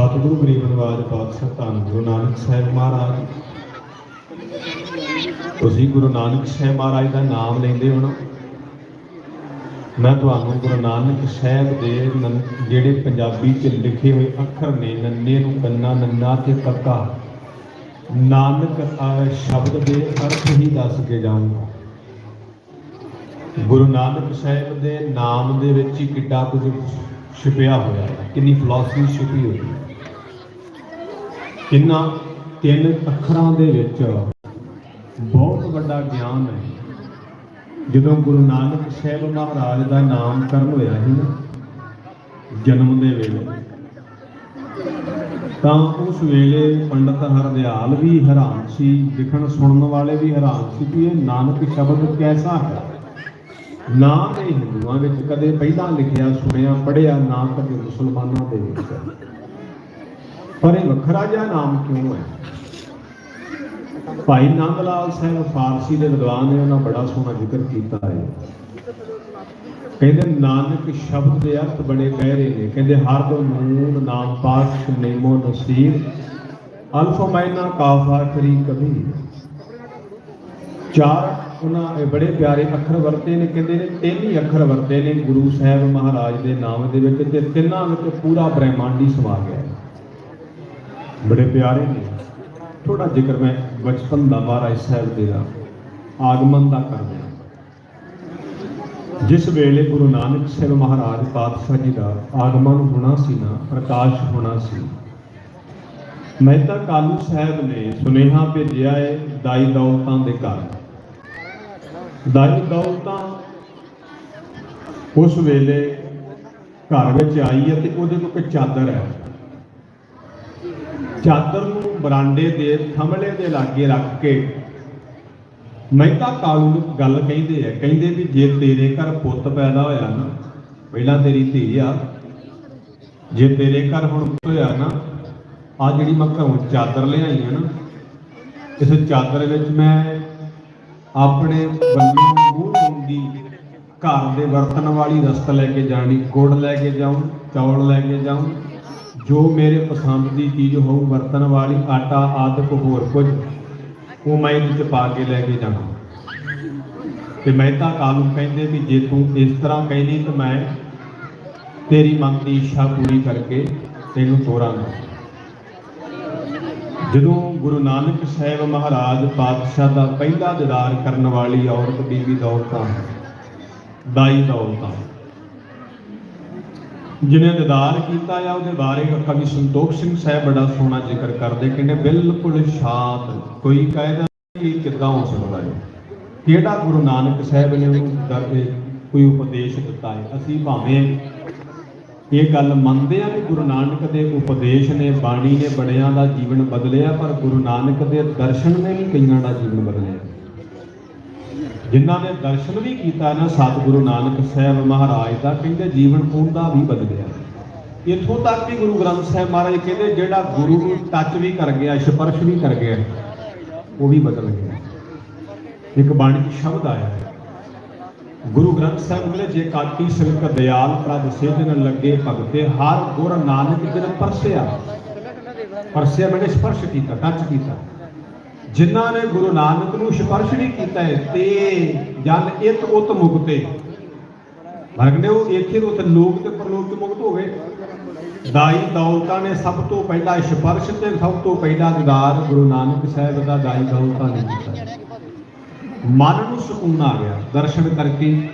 ਸਤਿਗੁਰੂ ਗਰੀਬ ਨਿਵਾਜ ਪਾਤਸ਼ਾਹ ਧੰਨ ਗੁਰੂ ਨਾਨਕ ਸਾਹਿਬ ਮਹਾਰਾਜ। ਤੁਸੀਂ ਗੁਰੂ ਨਾਨਕ ਸਾਹਿਬ ਮਹਾਰਾਜ ਦਾ ਨਾਮ ਲੈਂਦੇ ਹੋ ਨਾ? ਮੈਂ ਤੁਹਾਨੂੰ ਗੁਰੂ ਨਾਨਕ ਸਾਹਿਬ ਦੇ ਜਿਹੜੇ ਪੰਜਾਬੀ ਚ ਲਿਖੇ ਹੋਏ ਅੱਖਰ ਨੇ, ਨੰਨੇ ਨੂੰ ਕੰਨਾ, ਨੰਨਾ ਤੇ ਕੱਕਾ ਨਾਨਕ ਸ਼ਬਦ ਦੇ ਅਰਥ ਹੀ ਦੱਸ ਕੇ ਜਾਊਂਗਾ। ਗੁਰੂ ਨਾਨਕ ਸਾਹਿਬ ਦੇ ਨਾਮ ਦੇ ਵਿੱਚ ਹੀ ਕਿੱਡਾ ਕੁਝ ਛੁਪਿਆ ਹੋਇਆ ਹੈ, ਕਿੰਨੀ ਫਿਲਾਸਫੀ ਛੁਪੀ ਹੋਈ ਹੈ। ਇਹਨਾਂ ਤਿੰਨ ਅੱਖਰਾਂ ਦੇ ਵਿੱਚ ਬਹੁਤ ਵੱਡਾ ਗਿਆਨ ਹੈ। ਜਦੋਂ ਗੁਰੂ ਨਾਨਕ ਸਾਹਿਬ ਮਹਾਰਾਜ ਦਾ ਨਾਮਕਰਨ ਹੋਇਆ ਸੀ ਨਾ, ਜਨਮ ਦੇ ਵੇਲੇ, ਤਾਂ ਉਸ ਵੇਲੇ ਪੰਡਤ ਹਰਦਿਆਲ ਵੀ ਹੈਰਾਨ ਸੀ, ਲਿਖਣ ਸੁਣਨ ਵਾਲੇ ਵੀ ਹੈਰਾਨ ਸੀ ਕਿ ਇਹ ਨਾਨਕ ਸ਼ਬਦ ਕੈਸਾ ਹੈ। ਨਾ ਇਹ ਹਿੰਦੂਆਂ ਵਿੱਚ ਕਦੇ ਪਹਿਲਾਂ ਲਿਖਿਆ, ਸੁਣਿਆ ਪੜਿਆ ਨਾ ਕਦੇ ਮੁਸਲਮਾਨਾਂ ਦੇ ਵਿੱਚ। ਪਰ ਇਹ ਵੱਖਰਾ ਜਿਹਾ ਨਾਮ ਕਿਉਂ ਹੈ? ਭਾਈ ਨੰਦ ਲਾਲ ਸਾਹਿਬ ਫਾਰਸੀ ਦੇ ਵਿਦਵਾਨ ਨੇ ਉਹਨਾਂ ਬੜਾ ਸੋਹਣਾ ਜ਼ਿਕਰ ਕੀਤਾ ਹੈ। ਕਹਿੰਦੇ, ਨਾਨਕ ਸ਼ਬਦ ਦੇ ਅਰਥ ਬੜੇ ਗਹਿਰੇ ਨੇ। ਕਹਿੰਦੇ, ਹਰ ਦੋ ਨੂਨ ਨਾਮ ਪਾਸ਼ ਨੇਮੋ ਨਸੀਰ, ਅਲਫ ਮੈਨਾ ਕਾਫ ਆਖਰੀ ਕਬੀ ਚਾਰ ਉਹਨਾਂ ਇਹ ਬੜੇ ਪਿਆਰੇ ਅੱਖਰ ਵਰਤੇ ਨੇ। ਕਹਿੰਦੇ ਨੇ, ਤਿੰਨ ਹੀ ਅੱਖਰ ਵਰਤੇ ਨੇ ਗੁਰੂ ਸਾਹਿਬ ਮਹਾਰਾਜ ਦੇ ਨਾਮ ਦੇ ਵਿੱਚ ਤੇ ਤਿੰਨਾਂ ਵਿੱਚ ਪੂਰਾ ਬ੍ਰਹਿਮੰਡ ਹੀ ਸਮਾ ਗਿਆ ਬੜੇ ਪਿਆਰੇ ਨੇ। ਥੋੜਾ ਜ਼ਿਕਰ ਮੈਂ ਬਚਪਨ ਦਾ ਮਹਾਰਾਜ ਸਾਹਿਬ ਦੇ ਦਾ, ਆਗਮਨ ਦਾ ਕਰਦੇ ਜਿਸ ਵੇਲੇ ਗੁਰੂ ਨਾਨਕ ਸਾਹਿਬ ਮਹਾਰਾਜ ਪਾਤਸ਼ਾਹ ਜੀ ਦਾ ਆਗਮਨ ਹੋਣਾ ਸੀ ਨਾ, ਪ੍ਰਕਾਸ਼ ਹੋਣਾ ਸੀ ਮਹਿਤਾ ਕਾਲੂ ਸਾਹਿਬ ਨੇ ਸੁਨੇਹਾ ਭੇਜਿਆ ਹੈ ਦਾਈ ਦੌਲਤਾਂ ਦੇ ਘਰ। ਦਾਈ ਦੌਲਤਾਂ ਉਸ ਵੇਲੇ ਘਰ ਵਿੱਚ ਆਈ ਹੈ ਤੇ ਉਹਦੇ ਕੋਲ ਇੱਕ ਚਾਦਰ ਹੈ। ਚਾਦਰ ਨੂੰ ਬਰਾਂਡੇ ਦੇ ਥੰਮਲੇ ਦੇ ਲਾਗੇ ਰੱਖ ਕੇ ਮਹਿਤਾ ਕਾਲੂ ਨੂੰ ਗੱਲ ਕਹਿੰਦੇ ਆ, ਕਹਿੰਦੇ ਵੀ ਜੇ ਤੇਰੇ ਘਰ ਪੁੱਤ ਪੈਦਾ ਹੋਇਆ ਨਾ, ਪਹਿਲਾਂ ਤੇਰੀ ਧੀ ਆ। ਜੇ ਤੇਰੇ ਘਰ ਹੁਣ ਹੋਇਆ ਨਾ ਆ ਜਿਹੜੀ ਮੈਂ ਘਰੋਂ ਚਾਦਰ ਲਿਆਈ ਆ ਨਾ, ਇਸ ਚਾਦਰ ਵਿੱਚ ਮੈਂ ਆਪਣੇ ਬੰਦੇ ਮੂੰਹ ਹੁੰਦੀ ਘਰ ਦੇ ਵਰਤਣ ਵਾਲੀ ਰਸਤ ਲੈ ਕੇ ਜਾਣੀ, ਗੁੜ ਲੈ ਕੇ ਜਾਉਂ, ਚੌਲ ਲੈ ਕੇ ਜਾਉਂ ਜੋ ਮੇਰੇ ਪਸੰਦ ਦੀ ਚੀਜ਼ ਹੋਊ, ਵਰਤਣ ਵਾਲੀ ਆਟਾ ਆਦਿਕ ਹੋਰ ਕੁਝ, ਉਹ ਮੈਂ ਇਹਦੇ ਚ ਪਾ ਕੇ ਲੈ ਕੇ ਜਾਣਾ ਤੇ ਮਹਿਤਾ ਕਾਲੂ ਕਹਿੰਦੇ ਵੀ ਜੇ ਤੂੰ ਇਸ ਤਰ੍ਹਾਂ ਕਹਿੰਦੀ ਤਾਂ ਮੈਂ ਤੇਰੀ ਮਨ ਦੀ ਇੱਛਾ ਪੂਰੀ ਕਰਕੇ ਤੈਨੂੰ ਤੋਰਾਂਗਾ। ਜਦੋਂ ਗੁਰੂ ਨਾਨਕ ਸਾਹਿਬ ਮਹਾਰਾਜ ਪਾਤਸ਼ਾਹ ਦਾ ਪਹਿਲਾ ਦੀਦਾਰ ਕਰਨ ਵਾਲੀ ਔਰਤ ਬੀਬੀ ਦੌਲਤਾਂ, ਦਾਈ ਦੌਲਤਾਂ। ਜਿਹਨੇ ਦੀਦਾਰ ਕੀਤਾ ਆ, ਉਹਦੇ ਬਾਰੇ ਕਵੀ ਸੰਤੋਖ ਸਿੰਘ ਸਾਹਿਬ ਬੜਾ ਸੋਹਣਾ ਜ਼ਿਕਰ ਕਰਦੇ, ਕਹਿੰਦੇ ਬਿਲਕੁਲ ਸ਼ਾਂਤ, ਕੋਈ ਕਾਇਦਾ ਕਿ ਕਿੱਦਾਂ ਹੋ ਸਕਦਾ ਹੈ। ਕਿਹੜਾ ਗੁਰੂ ਨਾਨਕ ਸਾਹਿਬ ਨੇ ਉਹਨੂੰ ਕੋਈ ਉਪਦੇਸ਼ ਦਿੱਤਾ ਹੈ? ਅਸੀਂ ਭਾਵੇਂ ਇਹ ਗੱਲ ਮੰਨਦੇ ਆ ਕਿ ਗੁਰੂ ਨਾਨਕ ਦੇ ਉਪਦੇਸ਼ ਨੇ, ਬਾਣੀ ਨੇ ਬੜਿਆਂ ਦਾ ਜੀਵਨ ਬਦਲਿਆ, ਪਰ ਗੁਰੂ ਨਾਨਕ ਦੇ ਦਰਸ਼ਨ ਨੇ ਵੀ ਕਈਆਂ ਦਾ ਜੀਵਨ ਬਦਲਿਆ। ਜਿਨ੍ਹਾਂ ਨੇ ਦਰਸ਼ਨ ਵੀ ਕੀਤਾ ਨਾ, ਸਤਿਗੁਰੂ ਨਾਨਕ ਸਾਹਿਬ ਮਹਾਰਾਜ ਦਾ, ਕਹਿੰਦੇ ਜੀਵਨ ਉਹਦਾ ਵੀ ਬਦਲਿਆ। ਇਥੋਂ ਤੱਕ ਕਿ ਗੁਰੂ ਗ੍ਰੰਥ ਸਾਹਿਬ ਮਹਾਰਾਜ ਕਹਿੰਦੇ ਜਿਹੜਾ ਗੁਰੂ ਨੂੰ ਟੱਚ ਵੀ ਕਰ ਗਿਆ, ਸਪਰਸ਼ ਵੀ ਕਰ ਗਿਆ, ਉਹ ਵੀ ਬਦਲ ਗਿਆ। ਇੱਕ ਬਾਣੀ 'ਚ ਸ਼ਬਦ ਆਇਆ ਗੁਰੂ ਗ੍ਰੰਥ ਸਾਹਿਬ ਕਹਿੰਦੇ, ਜੇ ਕਾਟੀ ਸਿਲਕ ਦਿਆਲ ਪ੍ਰਭ ਸੇਜਨ ਲੱਗੇ ਭਗਤੇ, ਹਰ ਗੁਰ ਨਾਨਕ ਜਿਨ ਪਰਸਿਆ। ਪਰਸਿਆ ਮੈਨੇ ਸਪਰਸ਼ ਕੀਤਾ ਟੱਚ ਕੀਤਾ। ਜਿਨ੍ਹਾਂ ਨੇ ਗੁਰੂ ਨਾਨਕ ਨੂੰ ਸਪਰਸ਼ ਨਹੀਂ ਕੀਤਾ ਹੈ ਤੇ ਜਨ ਇਤ ਉਤ ਮੁਕਤੇ ਵਰਗਨੇ ਉਹ ਇੱਥੇ ਤੋਂ ਤੇ ਲੋਕ ਤੇ ਪਰਲੋਕ ਤੋਂ ਮੁਕਤ ਹੋ ਗਏ ਦਾਈ ਦੌਲਤਾਂ ਨੇ ਸਭ ਤੋਂ ਪਹਿਲਾਂ ਸਪਰਸ਼ ਤੇ ਸਭ ਤੋਂ ਪਹਿਲਾਂ ਦੀਦਾਰ ਗੁਰੂ ਨਾਨਕ ਸਾਹਿਬ ਦਾ ਦਾਈ ਦੌਲਤਾਂ ਨੇ ਕੀਤਾ। ਮਨ ਨੂੰ ਸਕੂਨ ਆ ਗਿਆ ਦਰਸ਼ਨ ਕਰਕੇ।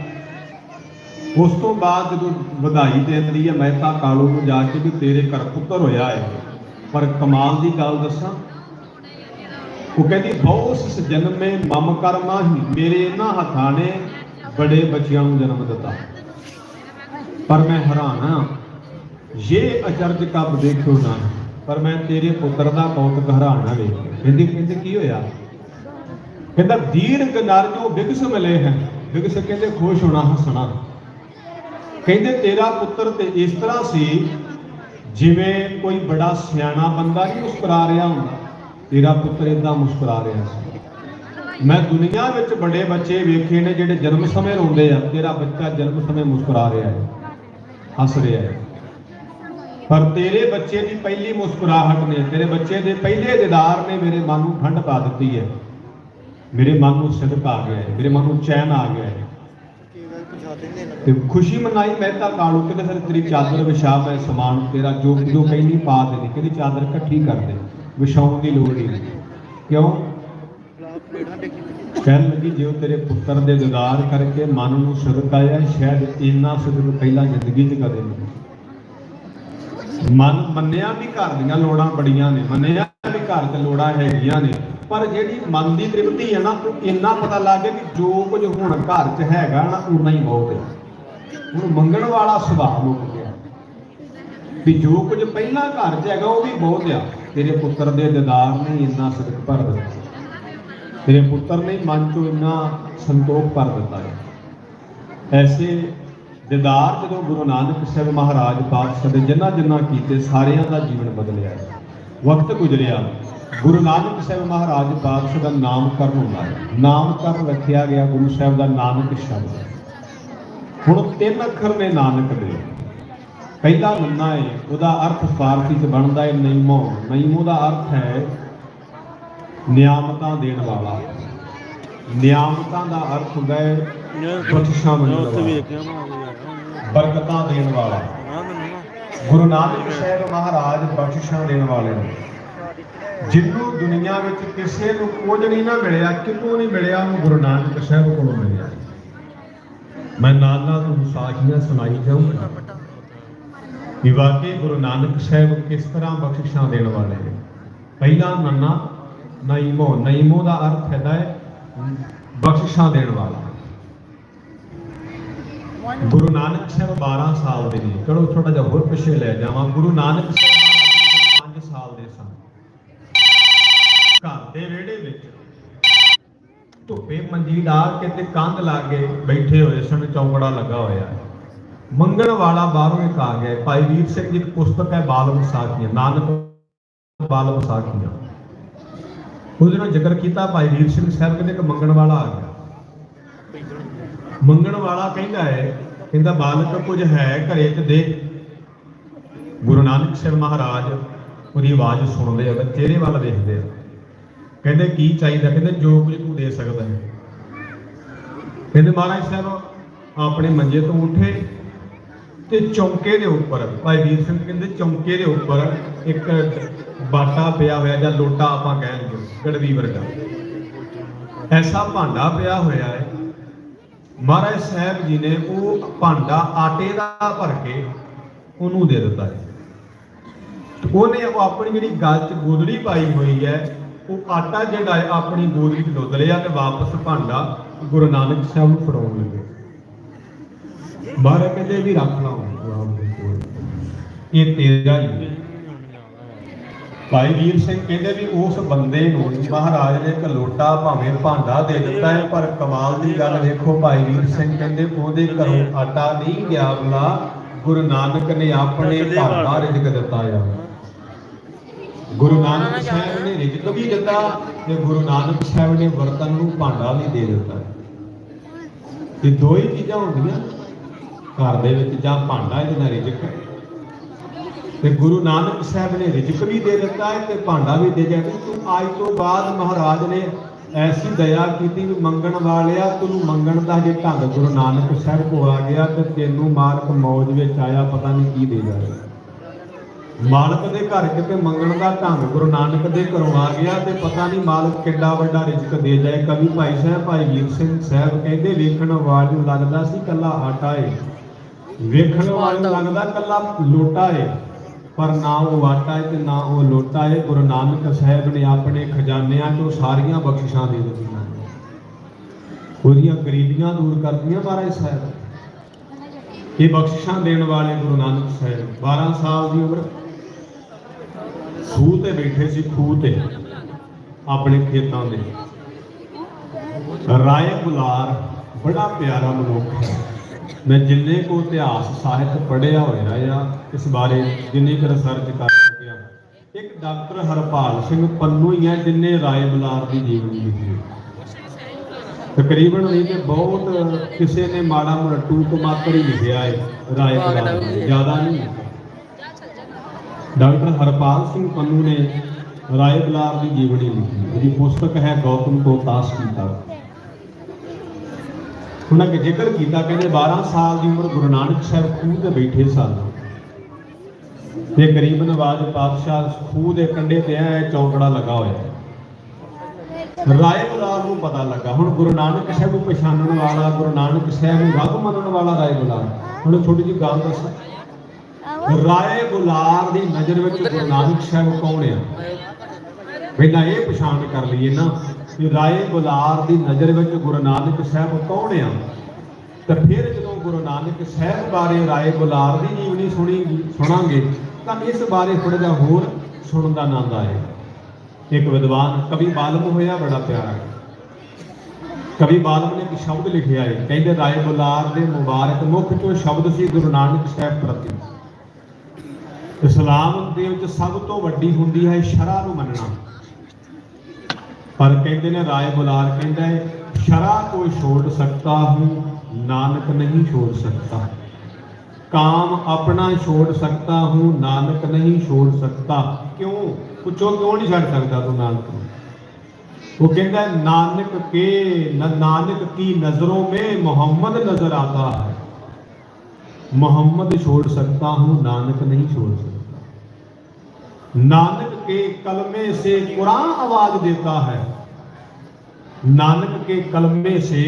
ਉਸ ਤੋਂ ਬਾਅਦ ਜਦੋਂ ਵਧਾਈ ਦੇ ਰਹੀ ਹੈ ਮਹਿਤਾ ਕਾਲੂ ਨੂੰ ਜਾ ਕੇ ਵੀ ਤੇਰੇ ਘਰ ਪੁੱਤਰ ਹੋਇਆ ਹੈ। ਪਰ ਕਮਾਲ ਦੀ ਗੱਲ ਦੱਸਾਂ ਉਹ ਕਹਿੰਦੀ ਬਹੁਤ ਇਸ ਜਨਮ ਮੇ ਮਮ ਕਰਮਾ ਹੀ ਮੇਰੇ ਇਹਨਾਂ ਹੱਥਾਂ ਨੇ ਬੜੇ ਬੱਚਿਆਂ ਨੂੰ ਜਨਮ ਦਿੱਤਾ। ਪਰ ਮੈਂ ਹੈਰਾਨ ਹਾਂ ਇਹ ਅਚਰਜ ਕਬ ਦੇਖਿਓ ਨਾ, ਪਰ ਮੈਂ ਤੇਰੇ ਪੁੱਤਰ ਦਾ ਕੌਤਕ ਹੈਰਾਨਾ ਵੇਖਿਆ ਕਹਿੰਦੀ ਕਹਿੰਦੇ ਕੀ ਹੋਇਆ? ਕਹਿੰਦਾ, ਦੀਰਘ ਨਰ ਜੋ ਬਿਗਸ ਮਿਲੇ ਹੈ, ਬਿਗਸ ਕਹਿੰਦੇ, ਖੁਸ਼ ਹੋਣਾ ਹੱਸਣਾ। ਕਹਿੰਦੇ, ਤੇਰਾ ਪੁੱਤਰ ਤੇ ਇਸ ਤਰ੍ਹਾਂ ਸੀ, ਜਿਵੇਂ ਕੋਈ ਬੜਾ ਸਿਆਣਾ ਬੰਦਾ ਨਹੀਂ ਮੁਸਕਰਾ ਰਿਹਾ ਹੁੰਦਾ। ਤੇਰਾ ਪੁੱਤਰ ਇਦਾਂ ਮੁਸਕਰਾ ਰਿਹਾ ਸੀ। ਮੈਂ ਦੁਨੀਆ ਵਿੱਚ ਵੱਡੇ ਬੱਚੇ ਵੇਖੇ ਨੇ ਜਿਹੜੇ ਜਨਮ ਸਮੇਂ ਰੋਂਦੇ ਆ, ਤੇਰਾ ਬੱਚਾ ਜਨਮ ਸਮੇਂ ਮੁਸਕਰਾ ਰਿਹਾ ਹੈ, ਹੱਸ ਰਿਹਾ ਹੈ। ਪਰ ਤੇਰੇ ਬੱਚੇ ਦੀ ਪਹਿਲੀ ਮੁਸਕਰਾਹਟ ਨੇ, ਤੇਰੇ ਬੱਚੇ ਦੇ ਪਹਿਲੇ ਦਿਦਾਰ ਨੇ ਮੇਰੇ ਮਨ ਨੂੰ ਠੰਡ ਪਾ ਦਿੱਤੀ ਹੈ। ਮੇਰੇ ਮਨ ਨੂੰ ਸਿਦਕ ਆ ਗਿਆ ਹੈ, ਮੇਰੇ ਮਨ ਨੂੰ ਚੈਨ ਆ ਗਿਆ ਹੈ। ਤੇ ਖੁਸ਼ੀ ਮਨਾਈ ਮਹਿਤਾ ਕਾਲੂ ਕਿਤੇ ਫਿਰ ਤੇਰੀ ਚਾਦਰ ਵਿਛਾ ਮੈਂ ਸਮਾਨ, ਤੇਰਾ ਜੋ ਜੋ ਕਹਿੰਦੀ ਪਾ ਦੇਣੀ, ਕਿਹਦੀ ਚਾਦਰ ਇਕੱਠੀ ਕਰ ਦੇ। ਵਿਛਾਉਣ ਦੀ ਲੋੜ ਨਹੀਂ। ਕਿਉਂ? ਕਹਿਣ ਲੱਗੀ, ਜੇ ਉਹ ਤੇਰੇ ਪੁੱਤਰ ਦੇ ਦਿਦਾਰ ਕਰਕੇ ਮਨ ਨੂੰ ਸਿਦਕ ਆਇਆ, ਸ਼ਾਇਦ ਇੰਨਾ ਸਿਦਕ ਪਹਿਲਾਂ ਜ਼ਿੰਦਗੀ 'ਚ ਕਦੇ ਨਹੀਂ। ਮਨ ਮੰਨਿਆ ਵੀ ਘਰ ਦੀਆਂ ਲੋੜਾਂ ਬੜੀਆਂ ਨੇ, ਮੰਨਿਆ ਵੀ ਘਰ 'ਚ ਲੋੜਾਂ ਹੈਗੀਆਂ ਨੇ, ਪਰ ਜਿਹੜੀ ਮਨ ਦੀ ਤ੍ਰਿਪਤੀ ਹੈ ਨਾ, ਉਹ ਇੰਨਾ ਪਤਾ ਲੱਗ ਗਿਆ ਕਿ ਜੋ ਕੁਝ ਹੁਣ ਘਰ 'ਚ ਹੈਗਾ ਨਾ ਉਨਾ ਹੀ ਬਹੁਤ ਹੈ। ਹੁਣ ਮੰਗਣ ਵਾਲਾ ਸੁਭਾਅ ਮੁੱਕ ਗਿਆ। ਵੀ ਜੋ ਕੁਝ ਪਹਿਲਾਂ ਘਰ 'ਚ ਹੈਗਾ, ਉਹ ਵੀ ਬਹੁਤ ਆ। ਤੇਰੇ ਪੁੱਤਰ ਦੇ ਦਿਦਾਰ ਨੇ ਇੰਨਾ ਸਦਕ ਭਰ ਦਿੱਤਾ। ਤੇਰੇ ਪੁੱਤਰ ਨੇ ਮਨ 'ਚੋਂ ਇੰਨਾ ਸੰਤੋਖ ਭਰ ਦਿੱਤਾ ਹੈ। ਐਸੇ ਦਿਦਾਰ ਜਦੋਂ ਗੁਰੂ ਨਾਨਕ ਸਾਹਿਬ ਮਹਾਰਾਜ ਪਾਤਸ਼ਾਹ ਦੇ ਜਿਨ੍ਹਾਂ ਜਿਨ੍ਹਾਂ ਕੀਤੇ ਸਾਰਿਆਂ ਦਾ ਜੀਵਨ ਬਦਲਿਆ ਵਕਤ ਗੁਜ਼ਰਿਆ, ਗੁਰੂ ਨਾਨਕ ਸਾਹਿਬ ਮਹਾਰਾਜ ਪਾਤਸ਼ਾਹ ਦਾ ਨਾਮਕਰਨ ਹੁੰਦਾ ਹੈ। ਨਾਮਕਰਨ ਰੱਖਿਆ ਗਿਆ ਗੁਰੂ ਸਾਹਿਬ ਦਾ ਨਾਨਕ ਸ਼ਬਦ। ਹੁਣ ਤਿੰਨ ਅੱਖਰ ਨੇ ਨਾਨਕ ਦੇ। ਪਹਿਲਾ ਨੰਨਾ ਹੈ ਉਹਦਾ ਅਰਥ ਫਾਰਸੀ ਚ ਬਣਦਾ ਹੈ ਨਈਮੋ। ਨਈਮੋ ਦਾ ਅਰਥ ਹੈ ਨਿਆਮਤਾਂ ਦੇਣ ਵਾਲਾ। ਨਿਆਮਤਾਂ ਦਾ ਅਰਥ ਹੁੰਦਾ ਹੈ ਬਖਸ਼ਿਸ਼ਾਂ ਮੰਨਣ ਵਾਲਾ। ਬਰਕਤਾਂ ਦੇਣ ਵਾਲਾ। ਗੁਰੂ ਨਾਨਕ ਸਾਹਿਬ ਮਹਾਰਾਜ ਬਖਸ਼ਿਸ਼ਾਂ ਦੇਣ ਵਾਲੇ ਨੇ। ਜਿਹਨੂੰ ਦੁਨੀਆ ਵਿੱਚ ਕਿਸੇ ਨੂੰ ਕੁਝ ਨਹੀਂ ਨਾ ਮਿਲਿਆ ਕਿਤੋਂ ਨਹੀਂ ਮਿਲਿਆ ਉਹਨੂੰ ਗੁਰੂ ਨਾਨਕ ਸਾਹਿਬ ਕੋਲੋਂ ਮਿਲਿਆ। ਮੈਂ ਨਾਲ ਨਾਲ ਤੁਹਾਨੂੰ ਸਾਖੀਆਂ ਸੁਣਾਈ ਜਾਊਂਗਾ। ਕਿ ਵਾਕਈ ਗੁਰੂ ਨਾਨਕ ਸਾਹਿਬ ਕਿਸ ਤਰ੍ਹਾਂ ਬਖਸ਼ਿਸ਼ਾਂ ਦੇਣ ਵਾਲੇ ਨੇ? ਪਹਿਲਾ ਨੰਨਾ, ਨਈਮੋ ਨਈਮੋ ਦਾ ਅਰਥ ਹੈ ਬਖਸ਼ਿਸ਼ਾਂ ਦੇਣ ਵਾਲਾ। ਗੁਰੂ ਨਾਨਕ ਸਾਹਿਬ 12 ਸਾਲ ਦੇ ਨੇ। ਚਲੋ ਥੋੜਾ ਜਿਹਾ ਹੋਰ ਪਿੱਛੇ ਲੈ ਜਾਵਾਂ। ਗੁਰੂ ਨਾਨਕ ਸਾਹਿਬ 5 ਸਾਲ ਦੇ ਸਨ। ਘਰ ਦੇ ਵਿਹੜੇ ਵਿੱਚ ਧੁੱਪੇ ਮੰਜੀ ਲਾ ਕੇ ਤੇ ਕੰਧ ਲਾ ਕੇ ਬੈਠੇ ਹੋਏ ਸਨ, ਚੌਂਕੜਾ ਲੱਗਾ ਹੋਇਆ। ਹੈ ਮੰਗਣ ਵਾਲਾ ਬਾਹਰੋਂ ਇੱਕ ਆ ਗਿਆ ਭਾਈ ਵੀਰ ਸਿੰਘ ਜੀ ਦੀ ਪੁਸਤਕ ਹੈ ਬਾਲ ਵਿਸਾਖੀਆਂ ਨਾਨਕ ਬਾਲ ਵਿਸਾਖੀਆਂ ਉਹਦੇ ਨਾਲ ਜ਼ਿਕਰ ਕੀਤਾ ਭਾਈ ਵੀਰ ਸਿੰਘ ਸਾਹਿਬ, ਕਹਿੰਦੇ ਕਿ ਮੰਗਣ ਵਾਲਾ ਆ ਗਿਆ। ਮੰਗਣ ਵਾਲਾ ਕਹਿੰਦਾ ਹੈ, ਕਹਿੰਦਾ ਬਾਲਕ ਕੁਝ ਹੈ ਘਰੇ ਤੇ ਦੇ ਗੁਰੂ ਨਾਨਕ ਸਾਹਿਬ ਮਹਾਰਾਜ ਉਹਦੀ ਆਵਾਜ਼ ਸੁਣਦੇ ਆ ਚਿਹਰੇ ਵੱਲ ਦੇਖਦੇ ਆ। ਕਹਿੰਦੇ ਕੀ ਚਾਹੀਦਾ? ਕਹਿੰਦੇ ਜੋ ਕੁਝ ਤੂੰ ਦੇ ਸਕਦਾ ਹੈ। ਕਹਿੰਦੇ ਮਹਾਰਾਜ ਸਾਹਿਬ, ਆਪਣੇ ਮੰਜੇ ਤੋਂ ਉੱਠੇ। ਤੇ ਚੌਂਕੇ ਦੇ ਉੱਪਰ, ਭਾਈ ਵੀਰ ਸਿੰਘ ਕਹਿੰਦੇ ਚੌਂਕੇ ਦੇ ਉੱਪਰ ਇੱਕ ਬਾਟਾ ਪਿਆ ਹੋਇਆ ਜਾਂ ਲੋਟਾ ਆਪਾਂ ਕਹਿ ਲਈਏ ਗੜਵੀ ਵਰਗਾ। ਐਸਾ ਭਾਂਡਾ ਪਿਆ ਹੋਇਆ ਹੈ। ਮਹਾਰਾਜ ਸਾਹਿਬ ਜੀ ਨੇ ਉਹ ਭਾਂਡਾ ਆਟੇ ਦਾ ਭਰ ਕੇ ਉਹਨੂੰ ਦੇ ਦਿੱਤਾ ਹੈ। ਉਹਨੇ ਉਹ ਆਪਣੀ ਜਿਹੜੀ ਗੱਲ 'ਚ ਗੋਦੜੀ ਪਾਈ ਹੋਈ ਹੈ, ਉਹ ਆਟਾ ਜਿਹੜਾ ਹੈ ਆਪਣੀ ਗੋਦੜੀ 'ਚ ਲੁੱਦ ਲਿਆ ਤੇ ਵਾਪਸ ਭਾਂਡਾ ਗੁਰੂ ਨਾਨਕ ਸਾਹਿਬ ਨੂੰ ਫੜਾਉਣ ਲੱਗੇ। ਮਹਾਰਾਜ ਕਹਿੰਦੇ ਵੀ ਰੱਖ ਲਾ ਇਹ ਤੇਰਾ ਹੀ ਭਾਈ ਵੀਰ ਸਿੰਘ ਕਹਿੰਦੇ ਵੀ ਉਸ ਬੰਦੇ ਨੂੰ ਮਹਾਰਾਜ ਨੇ ਇੱਕ ਲੋਟਾ ਭਾਵੇਂ ਭਾਂਡਾ ਦੇ ਦਿੱਤਾ ਹੈ ਪਰ ਕਮਾਲ ਦੀ ਗੱਲ ਵੇਖੋ ਭਾਈ ਵੀਰ ਸਿੰਘ ਕਹਿੰਦੇ ਉਹਦੇ ਘਰੋਂ ਆਟਾ ਨਹੀਂ ਗਿਆ ਬਲਾ ਗੁਰੂ ਨਾਨਕ ਨੇ ਆਪਣੇ ਘਰ ਦਾ ਰਿਜ਼ਕ ਦਿੱਤਾ ਆ। ਗੁਰੂ ਨਾਨਕ ਸਾਹਿਬ ਨੇ ਰਿਜ਼ਕ ਵੀ ਦਿੱਤਾ ਤੇ ਗੁਰੂ ਨਾਨਕ ਸਾਹਿਬ ਨੇ ਵਰਤਨ ਨੂੰ ਭਾਂਡਾ ਵੀ ਦੇ ਦਿੱਤਾ। ਇਹ ਦੋ ਹੀ ਚੀਜ਼ਾਂ ਹੁੰਦੀਆਂ। ਘਰ ਦੇ ਵਿੱਚ ਜਾਂ ਭਾਂਡਾ ਇਹਦੇ ਨਾਲ ਰਿਜ਼ਕ ਹੈ। ਤੇ ਗੁਰੂ ਨਾਨਕ ਸਾਹਿਬ ਨੇ ਰਿਜ਼ਕ ਵੀ ਦੇ ਦਿੱਤਾ ਹੈ ਤੇ ਭਾਂਡਾ ਵੀ ਦੇ ਦਿੱਤਾ ਤੂੰ ਅੱਜ ਤੋਂ ਬਾਅਦ ਮਹਾਰਾਜ ਨੇ ਐਸੀ ਦਇਆ ਕੀਤੀ ਵੀ ਮੰਗਣ ਵਾਲਿਆ ਤੈਨੂੰ ਮੰਗਣ ਦਾ ਜੇ ਢੰਗ ਗੁਰੂ ਨਾਨਕ ਸਾਹਿਬ ਕੋ ਆ ਗਿਆ ਤੇ ਤੈਨੂੰ ਮਾਲਕ ਮੌਜ ਵਿੱਚ ਆਇਆ, ਪਤਾ ਨਹੀਂ ਕੀ ਦੇ ਜਾਏ ਮਾਲਕ ਦੇ ਘਰ ਕਿਤੇ ਮੰਗਣ ਦਾ ਢੰਗ ਗੁਰੂ ਨਾਨਕ ਦੇ ਘਰੋਂ ਆ ਗਿਆ ਤੇ ਪਤਾ ਨਹੀਂ ਮਾਲਕ ਕਿੱਡਾ ਵੱਡਾ ਰਿਜ਼ਕ ਦੇ ਜਾਏ। ਕਵੀ ਭਾਈ ਸਾਹਿਬ, ਭਾਈ ਵੀਰ ਸਿੰਘ ਸਾਹਿਬ ਕਹਿੰਦੇ, ਵੇਖਣ ਵਾਲੇ ਨੂੰ ਲੱਗਦਾ ਸੀ ਕੱਲਾ ਆਟਾ ਏ। ਵੇਖਣ ਵਾਲ ਨੂੰ ਲੱਗਦਾ ਕੱਲਾ ਲੋਟਾ ਏ ਪਰ ਨਾ ਉਹ ਆਟਾ ਹੈ ਤੇ ਨਾ ਉਹ ਲੋਟਾ ਹੈ ਗੁਰੂ ਨਾਨਕ ਸਾਹਿਬ ਨੇ ਆਪਣੇ ਖਜ਼ਾਨਿਆਂ ਤੋਂ ਸਾਰੀਆਂ ਬਖਸ਼ਿਸ਼ਾਂ ਦੇ ਦਿੱਤੀਆਂ। ਉਹਦੀਆਂ ਗਰੀਬੀਆਂ ਦੂਰ ਕਰਦੀਆਂ ਮਹਾਰਾਜ ਸਾਹਿਬ। ਇਹ ਬਖਸ਼ਿਸ਼ਾਂ ਦੇਣ ਵਾਲੇ ਗੁਰੂ ਨਾਨਕ ਸਾਹਿਬ 12 ਸਾਲ ਦੀ ਉਮਰ। ਖੂਹ ਤੇ ਬੈਠੇ ਸੀ ਖੂਹ ਤੇ ਆਪਣੇ ਖੇਤਾਂ ਦੇ। ਰਾਏ ਗੁਲਾਰ ਬੜਾ ਪਿਆਰਾ ਮਨੁੱਖ ਹੈ। ਮੈਂ ਜਿੰਨੇ ਕੋ ਇਤਿਹਾਸ ਸਾਹਿਤ ਪੜ੍ਹਿਆ ਹੋਇਆ ਆ, ਇਸ ਬਾਰੇ ਜਿੰਨੀ ਕੁ ਰਿਸਰਚ ਕਰ ਸਕਿਆ ਇੱਕ ਡਾਕਟਰ ਹਰਪਾਲ ਸਿੰਘ ਪੰਨੂ ਹੀ ਹੈ ਜਿਨੇ ਰਾਏ ਬੁਲਾਰ ਦੀ ਜੀਵਨੀ ਲਿਖੀ ਤਕਰੀਬਨ ਨਹੀਂ ਤੇ ਬਹੁਤ ਕਿਸੇ ਨੇ ਮਾੜਾ ਮੋਟਾ ਟੂਕ ਮਾਤਰ ਹੀ ਲਿਖਿਆ ਹੈ ਰਾਏ ਬਲਾਰ ਜ਼ਿਆਦਾ ਨਹੀਂ ਡਾਕਟਰ ਹਰਪਾਲ ਸਿੰਘ ਪੰਨੂ ਨੇ ਰਾਏ ਬਲਾਰ ਦੀ ਜੀਵਨੀ ਲਿਖੀ। ਉਹਦੀ ਪੁਸਤਕ ਹੈ ਗੌਤਮ ਕੋ ਤਾਸ ਕੀਤਾ। ਉਹਨਾਂ ਕੇ ਜ਼ਿਕਰ ਕੀਤਾ ਕਹਿੰਦੇ 12 ਸਾਲ ਦੀ ਉਮਰ ਗੁਰੂ ਨਾਨਕ ਸਾਹਿਬ ਖੂਹ ਤੇ ਬੈਠੇ ਸਨ। ਤੇ ਗਰੀਬ ਨਵਾਜ ਪਾਤਸ਼ਾਹ ਖੂਹ ਦੇ ਕੰਢੇ ਤੇ ਐ ਚੌਂਕੜਾ ਲੱਗਾ ਹੋਇਆ। ਰਾਏ ਬਲਾਰ ਨੂੰ ਪਤਾ ਲੱਗਾ। ਹੁਣ ਗੁਰੂ ਨਾਨਕ ਸਾਹਿਬ ਨੂੰ ਪਛਾਣਨ ਵਾਲਾ, ਗੁਰੂ ਨਾਨਕ ਸਾਹਿਬ ਨੂੰ ਰੱਬ ਮੰਨਣ ਵਾਲਾ ਰਾਏ ਬਲਾਰ ਹੁਣ ਥੋੜੀ ਜਿਹੀ ਗੱਲ ਦੱਸਾਂ। ਰਾਏ ਗੁਲਾਰ ਦੀ ਨਜ਼ਰ ਵਿੱਚ ਗੁਰੂ ਨਾਨਕ ਸਾਹਿਬ ਕੌਣ ਆ? ਪਹਿਲਾਂ ਇਹ ਪਛਾਣ ਕਰ ਲਈਏ ਨਾ। ਕਿ ਰਾਏ ਗੁਲਾਰ ਦੀ ਨਜ਼ਰ ਵਿੱਚ ਗੁਰੂ ਨਾਨਕ ਸਾਹਿਬ ਕੌਣ ਆ? ਤਾਂ ਫਿਰ ਜਦੋਂ ਗੁਰੂ ਨਾਨਕ ਸਾਹਿਬ ਬਾਰੇ ਰਾਏ ਗੁਲਾਰ ਦੀ ਜੀਵਨੀ ਸੁਣੀ, ਸੁਣਾਂਗੇ, ਤਾਂ ਇਸ ਬਾਰੇ ਥੋੜਾ ਜਿਹਾ ਹੋਰ ਸੁਣਨ ਦਾ ਆਨੰਦ ਆਏ ਇੱਕ ਵਿਦਵਾਨ, ਕਵੀ ਬਾਲਮ ਹੋਇਆ, ਬੜਾ ਪਿਆਰਾ। ਕਵੀ ਬਾਲਮ ਨੇ ਇੱਕ ਸ਼ਬਦ ਲਿਖਿਆ ਹੈ, ਕਹਿੰਦੇ ਰਾਏ ਗੁਲਾਰ ਦੇ ਮੁਬਾਰਕ ਮੁਖ ਚੋਂ ਸ਼ਬਦ ਸੀ ਗੁਰੂ ਨਾਨਕ ਸਾਹਿਬ ਪ੍ਰਤੀ। ਇਸਲਾਮ ਦੇ ਵਿੱਚ ਸਭ ਤੋਂ ਵੱਡੀ ਹੁੰਦੀ ਹੈ ਸ਼ਰਾ ਨੂੰ ਮੰਨਣਾ। ਪਰ ਕਹਿੰਦੇ ਨੇ ਰਾਏ ਬੁਲਾਰ ਕਹਿੰਦਾ ਹੈ ਸ਼ਰਾ ਕੋਈ ਛੋੜ ਸਕਤਾ ਹੂੰ ਨਾਨਕ ਨਹੀਂ ਛੋੜ ਸਕਤਾ काम अपना छोड़ सकता हूं नानक नहीं छोड़ सकता क्यों पूछो क्यों नहीं छड़ सकता तू नानक को वो कहता है नानक के न नानक की नजरों में मोहम्मद नजर आता है मोहम्मद छोड़ सकता हूं नानक नहीं छोड़ सकता नानक के कलमे से कुरान आवाज देता है नानक के कलमे से